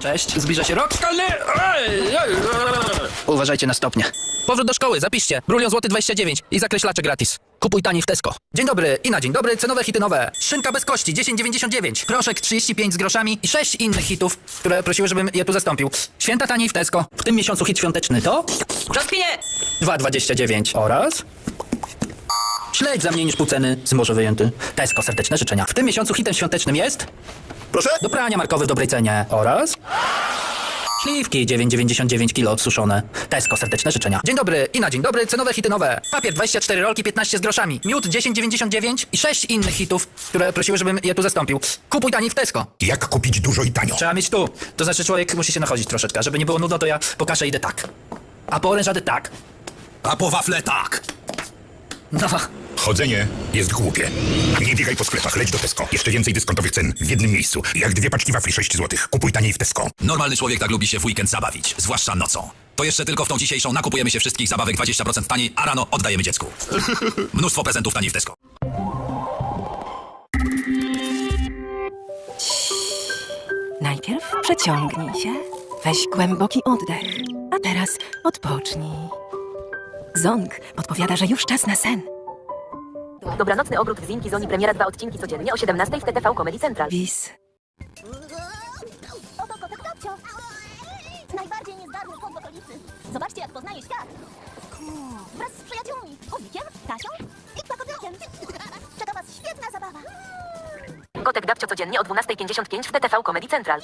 Cześć, zbliża się rok szkolny. Uważajcie na stopnie. Powrót do szkoły, zapiszcie. Brulion złoty 29 i zakreślacze gratis. Kupuj taniej w Tesco. Dzień dobry i na dzień dobry cenowe hity nowe. Szynka bez kości 10,99. Proszek 35 z groszami i 6 innych hitów, które prosiły, żebym je tu zastąpił. Święta taniej w Tesco. W tym miesiącu hit świąteczny to... Brzoskwinie! 2,29 oraz... Śledź za mniej niż pół ceny, z morza wyjęty. Tesco, serdeczne życzenia. W tym miesiącu hitem świątecznym jest... Proszę? Do prania markowy w dobrej cenie. Oraz... Śliwki 9,99 kg odsuszone. Tesco, serdeczne życzenia. Dzień dobry i na dzień dobry cenowe hity nowe. Papier 24 rolki 15 z groszami. Miód 10,99 i 6 innych hitów, które prosiły, żebym je tu zastąpił. Kupuj taniej w Tesco. Jak kupić dużo i tanio? Trzeba mieć tu. To znaczy człowiek musi się nachodzić troszeczkę. Żeby nie było nudno, to ja po kaszę idę tak. A po orężady tak. A po wafle tak. No... Chodzenie jest głupie. Nie biegaj po sklepach, leć do Tesco. Jeszcze więcej dyskontowych cen w jednym miejscu. Jak dwie paczki wafli 6 zł. Kupuj taniej w Tesco. Normalny człowiek tak lubi się w weekend zabawić, zwłaszcza nocą. To jeszcze tylko w tą dzisiejszą nakupujemy się wszystkich zabawek 20% taniej, a rano oddajemy dziecku. Mnóstwo prezentów taniej w Tesco. Najpierw przeciągnij się, weź głęboki oddech, a teraz odpocznij. Ząg podpowiada, że już czas na sen. Dobranocny ogród w Zinki Zoni premiera dwa odcinki codziennie o 17 w TTV Comedy Central. Bis. Oto kotek Kapcio. Najbardziej niezdarny kot w okolicy. Zobaczcie, jak poznaje świat. Wraz z przyjaciółmi. Kozikiem, Kasią i ptakowiakiem. Czeka was świetna zabawa. Kotek Dapcio codziennie o 12.55 w TTV Comedy Central.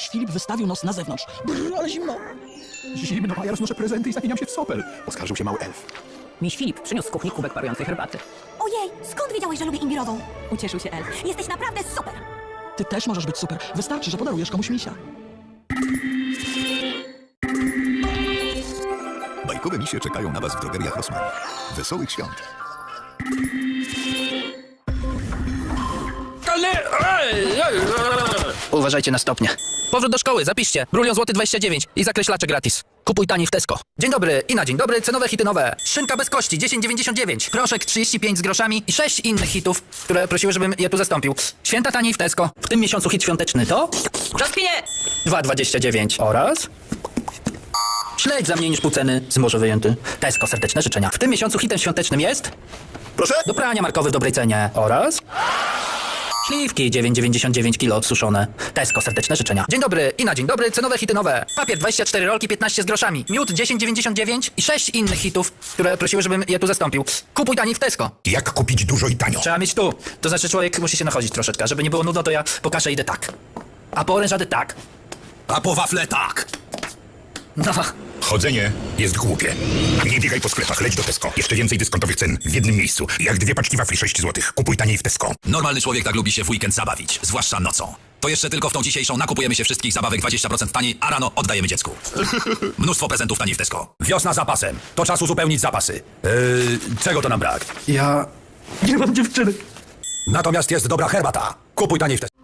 Miś Filip wystawił nos na zewnątrz. Brr, ale zimno. Zimno, a ja roznoszę prezenty i zamieniam się w sopel. Oskarżył się mały elf. Miś Filip przyniósł z kuchni kubek parującej herbaty. Ojej, skąd wiedziałeś, że lubię imbirową? Ucieszył się elf. Jesteś naprawdę super. Ty też możesz być super. Wystarczy, że podarujesz komuś misia. Bajkowe misie czekają na was w drogeriach Rossmann. Wesołych świąt. Uważajcie na stopnie. Powrót do szkoły, zapiszcie. Brulion złoty 29 i zakreślacze gratis. Kupuj taniej w Tesco. Dzień dobry i na dzień dobry cenowe hity nowe. Szynka bez kości 10,99. Proszek 35 z groszami i 6 innych hitów, które prosiły, żebym je tu zastąpił. Święta taniej w Tesco. W tym miesiącu hit świąteczny to... Brzoskwinie! 2,29 oraz... Śledź za mniej niż pół ceny, z morza wyjęty. Tesco, serdeczne życzenia. W tym miesiącu hitem świątecznym jest... Proszę? Do prania markowy w dobrej cenie. Oraz... Śliwki 9,99 kg odsuszone. Tesco, serdeczne życzenia. Dzień dobry i na dzień dobry cenowe hity nowe. Papier 24 rolki 15 z groszami. Miód 10,99 i 6 innych hitów, które prosiły, żebym je tu zastąpił. Kupuj taniej w Tesco. Jak kupić dużo i tanio? Trzeba mieć tu. To znaczy człowiek musi się nachodzić troszeczkę. Żeby nie było nudno, to ja po kaszę idę tak. A po orężady tak. A po wafle tak. No... Chodzenie jest głupie. Nie biegaj po sklepach, leć do Tesco. Jeszcze więcej dyskontowych cen w jednym miejscu. Jak dwie paczki wafli 6 zł. Kupuj taniej w Tesco. Normalny człowiek tak lubi się w weekend zabawić, zwłaszcza nocą. To jeszcze tylko w tą dzisiejszą nakupujemy się wszystkich zabawek 20% taniej, a rano oddajemy dziecku. Mnóstwo prezentów taniej w Tesco. Wiosna zapasem. To czas uzupełnić zapasy. Yy, czego to nam brak? Ja... Nie mam dziewczyny. Natomiast jest dobra herbata. Kupuj taniej w te...